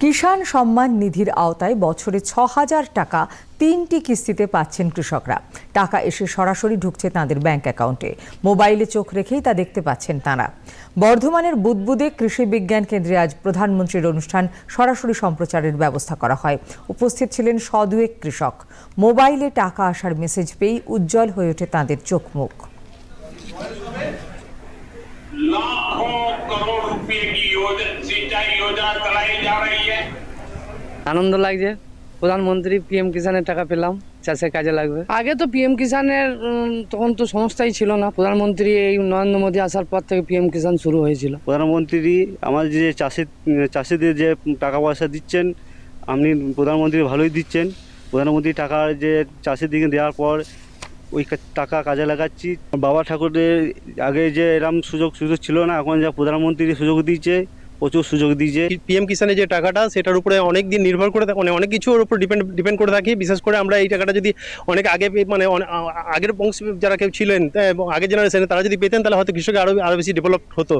কিষাণ সম্মান নিধির আওতায় বছরে ছ হাজার টাকা তিনটি কিস্তিতে পাচ্ছেন কৃষকরা। টাকা এসে সরাসরি ঢুকছে তাদের ব্যাংক অ্যাকাউন্টে। মোবাইলে চোখ রেখেই তা দেখতে পাচ্ছেন তারা। বর্ধমানের বুদবুদে কৃষি বিজ্ঞান কেন্দ্রে আজ প্রধানমন্ত্রীর অনুষ্ঠান সরাসরি সম্প্রচারের ব্যবস্থা করা হয়। উপস্থিত ছিলেন সদুয়েক কৃষক। মোবাইলে টাকা আসার মেসেজ পেয়েই উজ্জ্বল হয়ে ওঠে তাদের চোখ মুখ लाखों करोड़ रुपए की योजना सिंचाई योजना चलाई जा रही है আনন্দ লাগছে প্রধানমন্ত্রী পিএম কিষানের টাকা পেলাম চাষে কাজে লাগবে আগে তো পিএম কিষানের উম, তখন তো সংস্থাই ছিল না প্রধানমন্ত্রী এই নরেন্দ্র মোদী আসার পর থেকে পিএম কিষান শুরু হয়েছিল প্রধানমন্ত্রী আমাদের যে চাষি চাষিদের যে টাকা পয়সা দিচ্ছেন আপনি প্রধানমন্ত্রী ভালোই দিচ্ছেন প্রধানমন্ত্রী টাকা যে চাষিদিকে দেওয়ার পর ওই টাকা কাজে লাগাচ্ছি। বাবা ঠাকুরের আগে যে এরম সুযোগ সুযোগ ছিল না, এখন যা প্রধানমন্ত্রী সুযোগ দিয়েছে, প্রচুর সুযোগ দিয়েছে। পিএম কিষানের যে টাকাটা, সেটার উপরে অনেক দিন নির্ভর করে থাকে মানে অনেক কিছুর উপর ডিপেন্ড ডিপেন্ড করে থাকি। বিশেষ করে আমরা এই টাকাটা যদি অনেক আগে মানে আগের বংশ যারা কেউ ছিলেন আগের জেনারেশনে তারা যদি পেতেন, তাহলে হয়তো কৃষকের আরও আরও বেশি ডেভেলপ হতো।